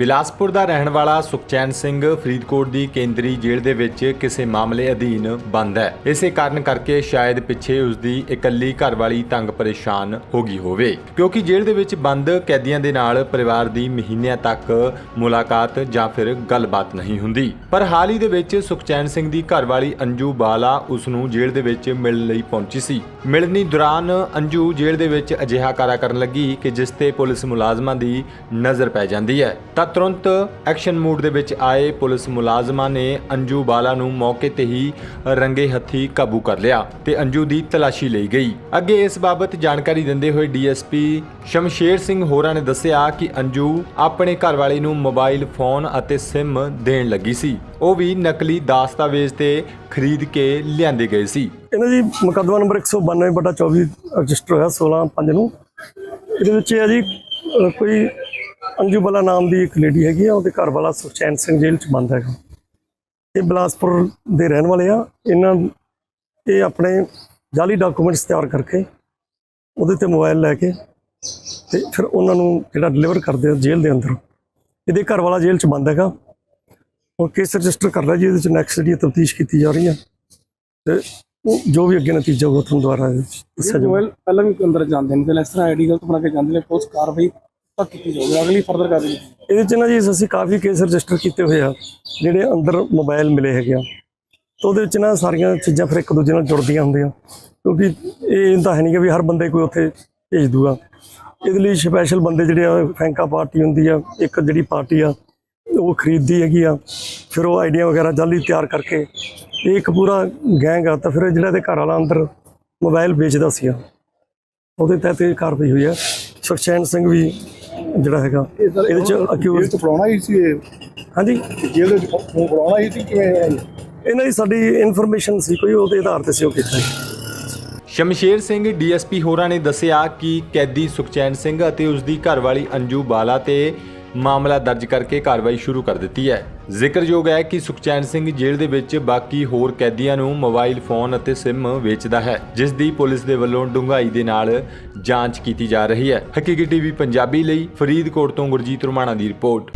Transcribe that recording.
ਬਿਲਾਸਪੁਰ ਦਾ ਰਹਿਣ ਵਾਲਾ ਸੁਖਚੈਨ ਸਿੰਘ ਫਰੀਦਕੋਟ ਦੀ ਕੇਂਦਰੀ ਜੇਲ੍ਹ ਦੇ ਵਿੱਚ ਕਿਸੇ ਮਾਮਲੇ ਅਧੀਨ ਬੰਦ ਹੈ। ਇਸੇ ਕਾਰਨ ਕਰਕੇ ਸ਼ਾਇਦ ਪਿੱਛੇ ਉਸ ਦੀ ਇਕੱਲੀ ਘਰਵਾਲੀ ਤੰਗ ਪਰੇਸ਼ਾਨ ਹੋ ਗਈ ਹੋਵੇ। ਕਿਉਂਕਿ ਜੇਲ੍ਹ ਦੇ ਵਿੱਚ ਬੰਦ ਕੈਦੀਆਂ ਦੇ ਨਾਲ ਪਰਿਵਾਰ ਦੀ ਮਹੀਨਿਆਂ ਤੱਕ ਮੁਲਾਕਾਤ ਜਾਂ ਫਿਰ ਗੱਲਬਾਤ ਨਹੀਂ ਹੁੰਦੀ। ਪਰ ਹਾਲ ਹੀ ਦੇ ਵਿੱਚ ਸੁਖਚੈਨ ਸਿੰਘ ਦੀ ਘਰਵਾਲੀ ਅੰਜੂ ਬਾਲਾ ਉਸ ਨੂੰ ਜੇਲ੍ਹ ਦੇ ਵਿੱਚ ਮਿਲਣ ਲਈ ਪਹੁੰਚੀ ਸੀ। ਮਿਲਣੀ ਦੌਰਾਨ ਅੰਜੂ ਜੇਲ੍ਹ ਦੇ ਵਿੱਚ ਅਜਿਹਾ ਕਾਰਾ ਕਰਨ ਲੱਗੀ ਕਿ ਜਿਸ ਤੇ ਪੁਲਿਸ ਮੁਲਾਜ਼ਮਾਂ ਦੀ ਨਜ਼ਰ ਪੈ ਜਾਂਦੀ ਹੈ। ਤਾਂ ਤੁਰੰਤ ਐਕਸ਼ਨ ਮੂਡ ਦੇ ਵਿੱਚ ਆਏ ਪੁਲਿਸ ਮੁਲਾਜ਼ਮਾਂ ਨੇ ਅੰਜੂ ਬਾਲਾ ਨੂੰ ਮੌਕੇ ਤੇ ਹੀ ਰੰਗੇ ਹੱਥੀ ਕਾਬੂ ਕਰ ਲਿਆ ਤੇ ਅੰਜੂ ਦੀ ਤਲਾਸ਼ੀ ਲਈ ਗਈ। ਅੱਗੇ ਇਸ ਬਾਬਤ ਜਾਣਕਾਰੀ ਦਿੰਦੇ ਹੋਏ ਡੀਐਸਪੀ ਸ਼ਮਸ਼ੇਰ ਸਿੰਘ ਹੋਰਾਂ ਨੇ ਦੱਸਿਆ ਕਿ ਅੰਜੂ ਆਪਣੇ ਘਰਵਾਲੇ ਨੂੰ ਮੋਬਾਈਲ ਫੋਨ ਅਤੇ ਸਿਮ ਦੇਣ ਲੱਗੀ ਸੀ। ਉਹ ਵੀ ਨਕਲੀ ਦਸਤਾਵੇਜ਼ ਤੇ ਖਰੀਦ ਕੇ ਲਿਆਂਦੇ ਗਏ ਸੀ। ਇਹਨਾਂ ਦੀ ਮੁਕੱਦਮਾ ਨੰਬਰ 192/24 ਰਜਿਸਟਰ ਹੋਇਆ 16 5 ਨੂੰ। ਇਹਦੇ ਵਿੱਚ ਇਹ ਹੈ ਜੀ ਕੋਈ ਅੰਜੂ ਬਲਾ ਨਾਮ ਦੀ ਇੱਕ ਲੇਡੀ ਹੈਗੀ ਆ ਉਹਦੇ ਘਰ ਵਾਲਾ ਸੁਖਚੈਨ ਸਿੰਘ ਜੇਲ੍ਹ ਚ ਬੰਦ ਹੈਗਾ। ਇਹ ਬਿਲਾਸਪੁਰ ਦੇ ਰਹਿਣ ਵਾਲੇ ਆ। ਇਹਨਾਂ ਇਹ ਆਪਣੇ ਜਾਲੀ ਡਾਕੂਮੈਂਟਸ ਤਿਆਰ ਕਰਕੇ ਉਹਦੇ ਤੇ ਮੋਬਾਈਲ ਲੈ ਕੇ ਤੇ ਫਿਰ ਉਹਨਾਂ ਨੂੰ ਜਿਹੜਾ ਡਿਲੀਵਰ ਕਰਦੇ ਆ ਜੇਲ੍ਹ ਦੇ ਅੰਦਰ। ਇਹਦੇ ਘਰ ਵਾਲਾ ਜੇਲ੍ਹ ਚ ਬੰਦ ਹੈਗਾ। ਹੁਣ ਕੇਸ ਰਜਿਸਟਰ ਕਰ ਲਿਆ ਜੀ ਇਹਦੇ ਚ ਨੈਕਸਟ ਜਿਹੜੀ ਤਫਤੀਸ਼ ਕੀਤੀ ਜਾ ਰਹੀ ਹੈ ਤੇ ਉਹ ਜੋ ਵੀ ਅੱਗੇ ਨਤੀਜਾ ਹੋਊਗਾ ਤੁਹਾਨੂੰ ਦੁਬਾਰਾ ਦੱਸਿਆ ਜਾਊਗਾ। ਪਹਿਲਾਂ ਵੀ ਅੰਦਰ ਜਾਂਦੇ ਨੇ ਤੇ ਇਸ ਤਰ੍ਹਾਂ ਆਈਡੀ ਗਲਤ ਬਣਾ ਕੇ ਜਾਂਦੇ ਨੇ ਪੁਲਿਸ ਕਾਰਵਾਈ ਤੱਕ ਕੀਤੀ ਜਾਊਗੀ, ਅਗਲੀ ਫਰਦਰ ਕਾਰਵਾਈ ਇਹਦੇ ਚ ਨਾ ਜੀ ਅਸੀਂ ਕਾਫੀ ਕੇਸ ਰਜਿਸਟਰ ਕੀਤੇ ਹੋਏ ਆ, ਜਿਹੜੇ ਅੰਦਰ ਮੋਬਾਈਲ ਮਿਲੇ ਹੈਗੇ ਆ। ਤਾਂ ਉਹਦੇ ਵਿੱਚ ਨਾ ਸਾਰੀਆਂ ਚੀਜ਼ਾਂ ਫਿਰ ਇੱਕ ਦੂਜੇ ਨਾਲ ਜੁੜਦੀਆਂ ਹੁੰਦੀਆਂ। ਕਿਉਂਕਿ ਇਹ ਤਾਂ ਹੈ ਨਹੀਂ ਕਿ ਵੀ ਹਰ ਬੰਦੇ ਕੋਈ ਉੱਥੇ ਭੇਜ ਦੂਗਾ। ਇਹਦੇ ਲਈ ਸਪੈਸ਼ਲ ਬੰਦੇ ਜਿਹੜੇ ਆ, ਫੈਂਕਾ ਪਾਰਟੀ ਹੁੰਦੀ ਆ, ਇੱਕ ਜਿਹੜੀ ਪਾਰਟੀ ਆ, ਉਹ ਖਰੀਦਦੀ ਹੈਗੀ ਆ। ਫਿਰ ਉਹ ਆਈਡੀਆ ਵਗੈਰਾ ਜਲਦੀ ਤਿਆਰ ਕਰਕੇ, ਇਹ ਇੱਕ ਪੂਰਾ ਗੈਂਗ ਆ, ਤਾਂ ਫਿਰ ਜਿਹੜਾ ਇਹਦੇ ਘਰ ਵਾਲਾ ਅੰਦਰ ਮੋਬਾਈਲ ਵੇਚਦਾ ਸੀਗਾ ਉਹਦੇ ਤਹਿਤ ਇਹ ਕਾਰਵਾਈ ਹੋਈ ਆ। ਸੁਖਚੈਨ ਸਿੰਘ ਵੀ ਜਿਹੜਾ ਹੈਗਾ ਇਹਦੇ ਚ ਅਕਿਊਜ਼ ਚ ਫੜਾਉਣਾ ਹੀ ਸੀ ਇਹ? ਹਾਂਜੀ। ਜੇਲ੍ਹ ਦੇ ਫੋਨ ਫੜਾਉਣਾ ਹੀ ਸੀ ਕਿਵੇਂ ਇਹਨਾਂ ਦੀ ਸਾਡੀ ਇਨਫੋਰਮੇਸ਼ਨ ਸੀ ਕੋਈ ਉਹਦੇ ਆਧਾਰ ਤੇ ਸੀ ਉਹ ਕੀਤਾ ਸ਼ਮਸ਼ੇਰ ਸਿੰਘ ਡੀਐਸਪੀ ਹੋਰਾਂ ਨੇ ਦੱਸਿਆ ਕਿ ਕੈਦੀ ਸੁਖਚੈਨ ਸਿੰਘ ਅਤੇ ਉਸ ਦੀ ਘਰਵਾਲੀ ਅੰਜੂ ਬਾਲਾ ਤੇ ਮਾਮਲਾ ਦਰਜ ਕਰਕੇ ਕਾਰਵਾਈ ਸ਼ੁਰੂ ਕਰ ਦਿੱਤੀ ਹੈ। ਜ਼ਿਕਰਯੋਗ ਹੈ ਕਿ ਸੁਖਚੈਨ ਸਿੰਘ ਜੇਲ੍ਹ ਦੇ ਵਿੱਚ ਬਾਕੀ ਹੋਰ ਕੈਦੀਆਂ ਨੂੰ ਮੋਬਾਈਲ ਫੋਨ ਅਤੇ ਸਿਮ ਵੇਚਦਾ ਹੈ, ਜਿਸ ਦੀ ਪੁਲਿਸ ਦੇ ਵੱਲੋਂ ਡੂੰਘਾਈ ਦੇ ਨਾਲ ਜਾਂਚ ਕੀਤੀ ਜਾ ਰਹੀ ਹੈ। ਹਕੀਕੀ ਟੀਵੀ ਪੰਜਾਬੀ ਲਈ ਫਰੀਦਕੋਟ ਤੋਂ ਗੁਰਜੀਤ ਰੁਮਾਣਾ ਦੀ ਰਿਪੋਰਟ।